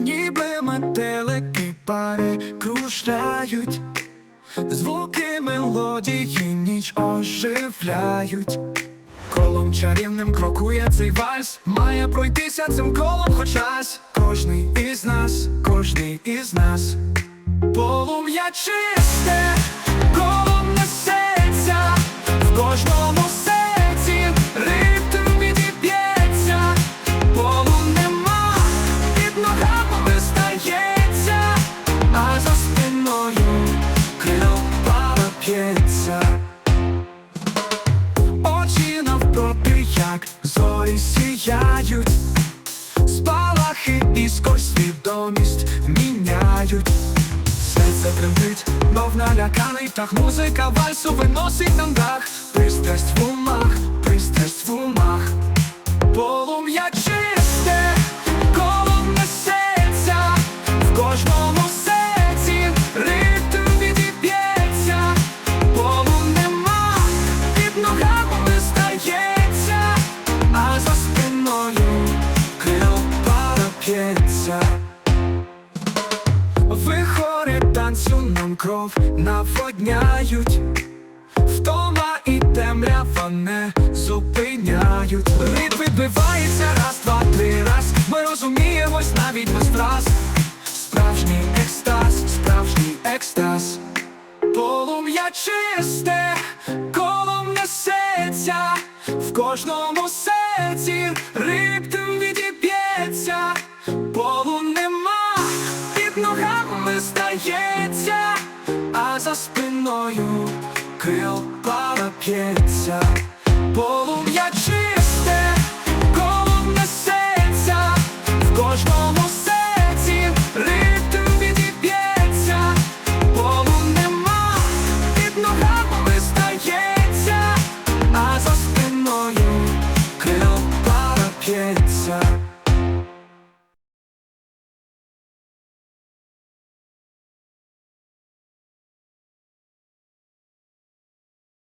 ніби метелики пари кружляють, звуки мелодії ніч оживляють. Колом чарівним крокує цей вальс, має пройтися цим колом хоч раз. Кожний із нас, кожний із нас. Полум'я чисте, п'ється. Очі навпроти, як зорі сіяють, спалахи іскор свідомість міняють. Серце тремтить, мов наляканий птах Музика вальсу виносить нам дах Пристрасть нам кров наводняють, втома і темрява не зупиняють. Рит відбивається раз, два, три раз. Ми розуміємось навіть без фраз. Справжній екстаз, справжній екстаз. Полум'я чисте, колом несеться, в кожному серці ритм під ногами стається, а за спиною крил пара п'ється, полум'я чисте, колом несеться, в кожному серці ритм відіб'ється, полу нема, під ногами стається, а за спиною крил пара.